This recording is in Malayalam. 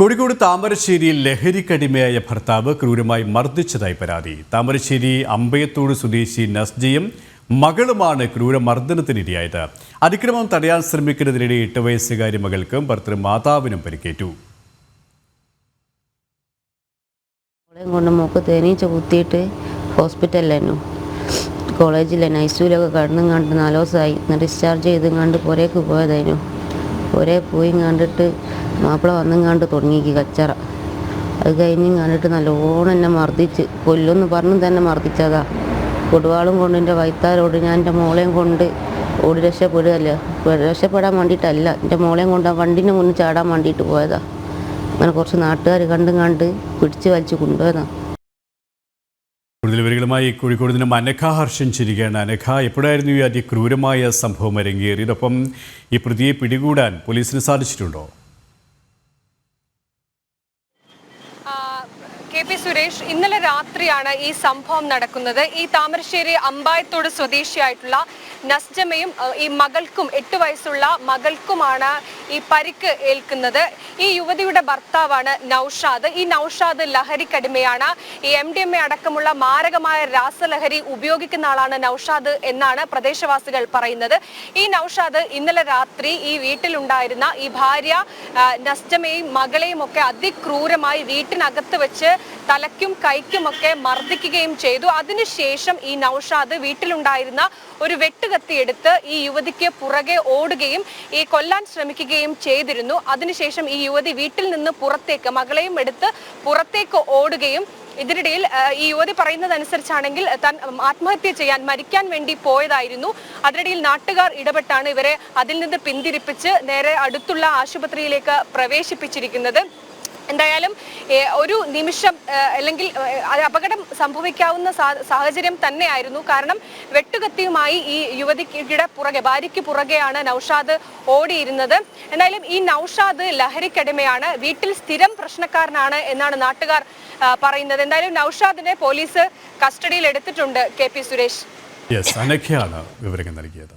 കോഴിക്കോട് താമരശ്ശേരിയിൽ ലഹരിക്കടിമയായ ഭർത്താവ് ക്രൂരമായി മർദ്ദിച്ചതായി പരാതി. താമരശ്ശേരി അമ്പയത്തോട് സ്വദേശി നസ്ജയും മകളുമാണ് ക്രൂര മർദ്ദനത്തിനിരയായത്. അതിക്രമം തടയാൻ ശ്രമിക്കുന്നതിനിടെ എട്ട് വയസ്സുകാരി മകൾക്കും ഭർത്തൃ മാതാവിനും പരിക്കേറ്റു. കൊണ്ട് മൂക്ക് തേനീച്ച കുത്തിയിട്ട് ഹോസ്പിറ്റലിലായിരുന്നു. കോളേജിലായിരുന്നു ഐസ്യൂലൊക്കെ കടന്നും കണ്ട് നാല് ദിവസമായി. ഡിസ്ചാർജ് ചെയ്ത് കണ്ട് പുരേക്ക് പോയതായിരുന്നു. പുരേ പോയി കണ്ടിട്ട് മാപ്പിള വന്നെങ്ങാണ്ട് തുടങ്ങിക്ക് തുടങ്ങി കച്ചറ. അത് കഴിഞ്ഞ് കണ്ടിട്ട് നല്ലോണം എന്നെ മർദ്ദിച്ച്. കൊല്ലൊന്ന് പറഞ്ഞു തന്നെ മർദ്ദിച്ചതാ. കൊടുവാളും കൊണ്ട് എന്റെ വൈത്താരോട് ഞാൻ എന്റെ മോളെയും കൊണ്ട് ഓടി രക്ഷപ്പെടുകയല്ല. രക്ഷപ്പെടാൻ വേണ്ടിയിട്ടല്ല എന്റെ മോളെയും കൊണ്ട് ആ വണ്ടിന്റെ മുന്നിൽ ചാടാൻ വേണ്ടിയിട്ട് പോയതാ. അങ്ങനെ കുറച്ച് നാട്ടുകാർ കണ്ടും കണ്ട് പിടിച്ച് വലിച്ച് കൊണ്ടുപോയതാ. കൂടുതൽ വിവരങ്ങളുമായി കോഴിക്കോട് നിന്നും അനഘ ഹർഷൻ ചിരിക്കുകയാണ് അനഘ എപ്പോഴായിരുന്നു ഈ അതിക്രൂരമായ സംഭവം അരങ്ങേറിയതൊപ്പം ഈ പ്രതിയെ പിടികൂടാൻ പോലീസിന് സാധിച്ചിട്ടുണ്ടോ? കെ പി സുരേഷ് ഇന്നലെ രാത്രിയാണ് ഈ സംഭവം നടക്കുന്നത്. ഈ താമരശ്ശേരി അമ്പായത്തോട് സ്വദേശിയായിട്ടുള്ള നസ്ജമയും ഈ മകൾക്കും എട്ട് വയസ്സുള്ള മകൾക്കുമാണ് ഈ പരിക്ക് ഏൽക്കുന്നത്. ഈ യുവതിയുടെ ഭർത്താവാണ് നൌഷാദ്. ഈ നൌഷാദ് ലഹരിക്കടിമയാണ് ഈ എം ഡി എം എ അടക്കമുള്ള മാരകമായ രാസലഹരി ഉപയോഗിക്കുന്ന ആളാണ് നൌഷാദ് എന്നാണ് പ്രദേശവാസികൾ പറയുന്നത്. ഈ നൌഷാദ് ഇന്നലെ രാത്രി ഈ വീട്ടിലുണ്ടായിരുന്ന ഈ ഭാര്യ നസ്ജമയും മകളെയും ഒക്കെ അതിക്രൂരമായി വീട്ടിനകത്ത് വെച്ച് തലയ്ക്കും കൈക്കുമൊക്കെ മർദ്ദിക്കുകയും ചെയ്തു. അതിനുശേഷം ഈ നൌഷാദ് വീട്ടിലുണ്ടായിരുന്ന ഒരു വെട്ടുകത്തി എടുത്ത് ഈ യുവതിക്ക് പുറകെ ഓടുകയും ഈ കൊല്ലാൻ ശ്രമിക്കുകയും ചെയ്തിരുന്നു. അതിനുശേഷം ഈ യുവതി വീട്ടിൽ നിന്ന് പുറത്തേക്ക് മകളെയും എടുത്ത് പുറത്തേക്ക് ഓടുകയും ഇതിനിടയിൽ ഈ യുവതി പറയുന്നതനുസരിച്ചാണെങ്കിൽ താൻ ആത്മഹത്യ ചെയ്യാൻ മരിക്കാൻ വേണ്ടി പോയതായിരുന്നു. അതിനിടയിൽ നാട്ടുകാർ ഇടപെട്ടാണ് ഇവരെ അതിൽ നിന്ന് പിന്തിരിപ്പിച്ച് നേരെ അടുത്തുള്ള ആശുപത്രിയിലേക്ക് പ്രവേശിപ്പിച്ചിരിക്കുന്നത്. എന്തായാലും ഒരു നിമിഷം അല്ലെങ്കിൽ അപകടം സംഭവിക്കാവുന്ന സാഹചര്യം തന്നെയായിരുന്നു. കാരണം വെട്ടുകത്തിയുമായി ഈ യുവതിയുടെ പുറകെ ഭാര്യയ്ക്ക് പുറകെയാണ് നൌഷാദ് ഓടിയിരുന്നത്. എന്തായാലും ഈ നൌഷാദ് ലഹരിക്കടിമയാണ്. വീട്ടിൽ സ്ഥിരം പ്രശ്നക്കാരനാണ് എന്നാണ് നാട്ടുകാർ പറയുന്നത്. എന്തായാലും നൌഷാദിനെ പോലീസ് കസ്റ്റഡിയിൽ എടുത്തിട്ടുണ്ട് കെ പി സുരേഷ്. യെസ് അനഘയാണ് വിവരങ്ങൾ നൽകിയത്.